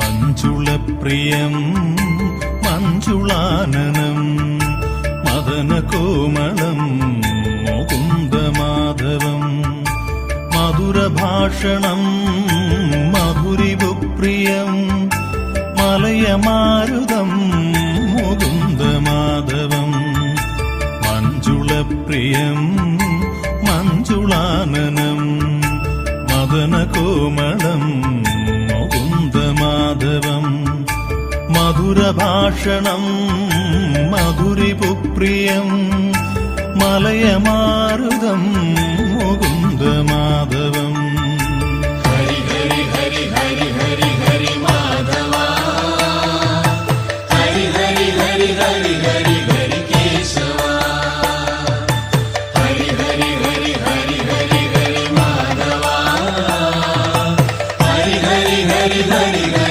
മഞ്ജുളപ്രിയം മഞ്ജുളാനനം മദനകോമളം മുകുന്ദമാധവം മധുരഭാഷണം മധുരിപുപ്രിയം മലയമാരുതം മുകുന്ദമാധവം. മഞ്ജുളപ്രിയം മഞ്ജുളാനനം മദനകോമളം മധുരഭാഷണം മധുരിപുപ്രിയം മലയമാരുതം മുകുന്ദമാധവം Hari Hari Hari Hari